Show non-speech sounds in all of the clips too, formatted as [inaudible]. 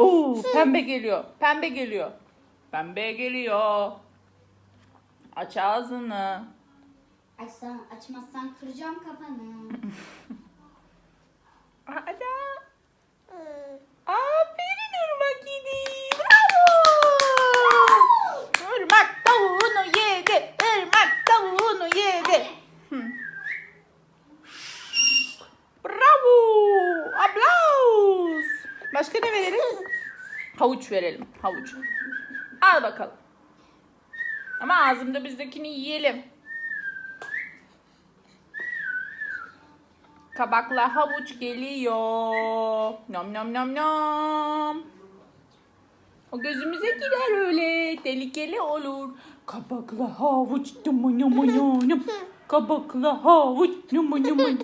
Oo, pembe geliyor. Pembe geliyor. Pembe geliyor. Aç ağzını. Açsan, açmazsan kıracağım kafanı. [laughs] Başka ne verelim? Havuç verelim. Havuç. Al bakalım. Ama ağzımda bizdekini yiyelim. Kabakla havuç geliyor. Nom nom nom nom. O gözümüze girer öyle. Tehlikeli olur. Kabakla havuç dumu numu num. Kabakla havuç numu numu. [laughs]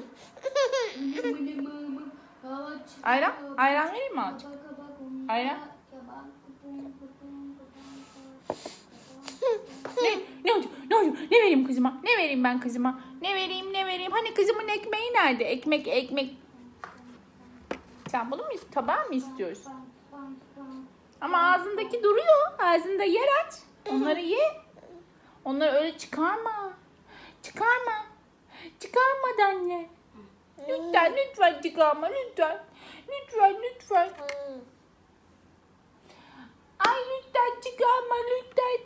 Ayran? Ayran vereyim mi azıcık? Ayran? Ne? Ne oldu? Ne oldu? Ne vereyim kızıma? Ne vereyim ben kızıma? Ne vereyim? Ne vereyim? Hani kızımın ekmeği nerede? Ekmek, ekmek. Sen bunu mu tabağı mı istiyorsun? Ama ağzındaki duruyor. Ağzında yer aç. Onları ye. Onları öyle çıkarma. Çıkarma. Çıkarma da anne. Lütfen, lütfen çıkarma. Lütfen. Lütfen, lütfen. Ay lütfen çıkarma lütfen.